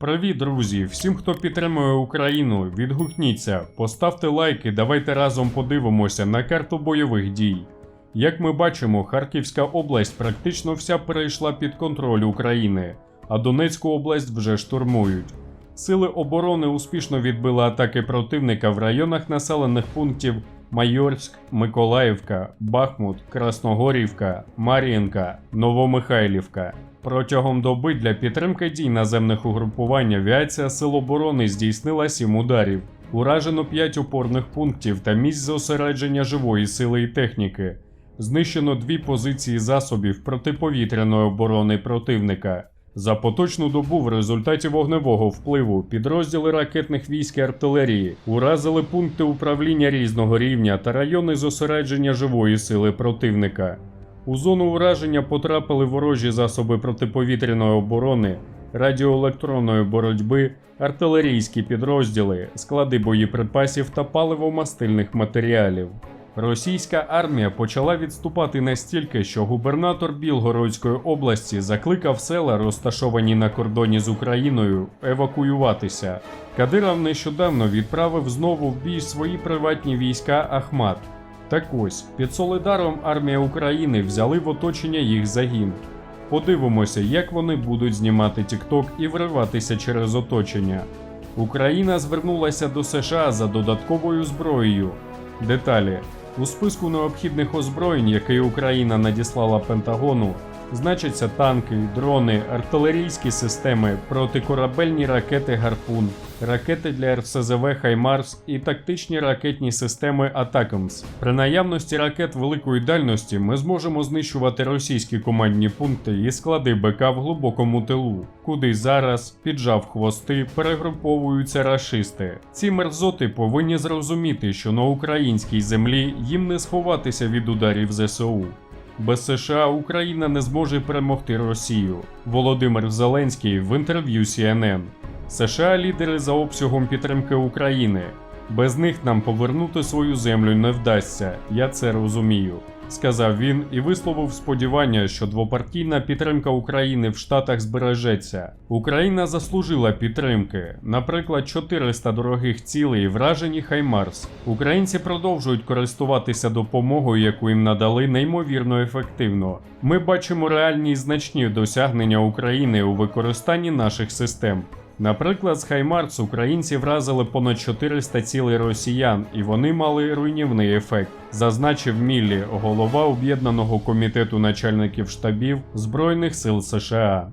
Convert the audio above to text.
Привіт, друзі! Всім, хто підтримує Україну, відгукніться, поставте лайки, давайте разом подивимося на карту бойових дій. Як ми бачимо, Харківська область практично вся перейшла під контроль України, а Донецьку область вже штурмують. Сили оборони успішно відбили атаки противника в районах населених пунктів Майорськ, Миколаївка, Бахмут, Красногорівка, Мар'їнка, Новомихайлівка. Протягом доби для підтримки дій наземних угрупувань авіація Сил оборони здійснила 7 ударів. Уражено 5 опорних пунктів та місць зосередження живої сили і техніки. Знищено дві позиції засобів протиповітряної оборони противника. За поточну добу в результаті вогневого впливу підрозділи ракетних військ і артилерії уразили пункти управління різного рівня та райони зосередження живої сили противника. У зону ураження потрапили ворожі засоби протиповітряної оборони, радіоелектронної боротьби, артилерійські підрозділи, склади боєприпасів та паливомастильних матеріалів. Російська армія почала відступати настільки, що губернатор Білгородської області закликав села, розташовані на кордоні з Україною, евакуюватися. Кадиров нещодавно відправив знову в бій свої приватні війська Ахмат. Так ось, під Солидаром армія України взяли в оточення їх загін. Подивимося, як вони будуть знімати TikTok і вриватися через оточення. Україна звернулася до США за додатковою зброєю. Деталі у списку необхідних озброєнь, який Україна надіслала Пентагону, значаться танки, дрони, артилерійські системи, протикорабельні ракети Гарпун, ракети для РСЗВ Хаймарс і тактичні ракетні системи Атакамс. При наявності ракет великої дальності ми зможемо знищувати російські командні пункти і склади БК в глибокому тилу, куди зараз, піджав хвости, перегруповуються рашисти. Ці мерзоти повинні зрозуміти, що на українській землі їм не сховатися від ударів ЗСУ. Без США Україна не зможе перемогти Росію. Володимир Зеленський в інтерв'ю CNN. США лідери за обсягом підтримки України. Без них нам повернути свою землю не вдасться. Я це розумію. Сказав він і висловив сподівання, що двопартійна підтримка України в Штатах збережеться. Україна заслужила підтримки, наприклад, 400 дорогих цілей, вражені Хаймарс. Українці продовжують користуватися допомогою, яку їм надали неймовірно ефективно. Ми бачимо реальні і значні досягнення України у використанні наших систем. Наприклад, з Хаймарс українці вразили понад 400 цілей росіян, і вони мали руйнівний ефект, зазначив Міллі, голова об'єднаного комітету начальників штабів Збройних сил США.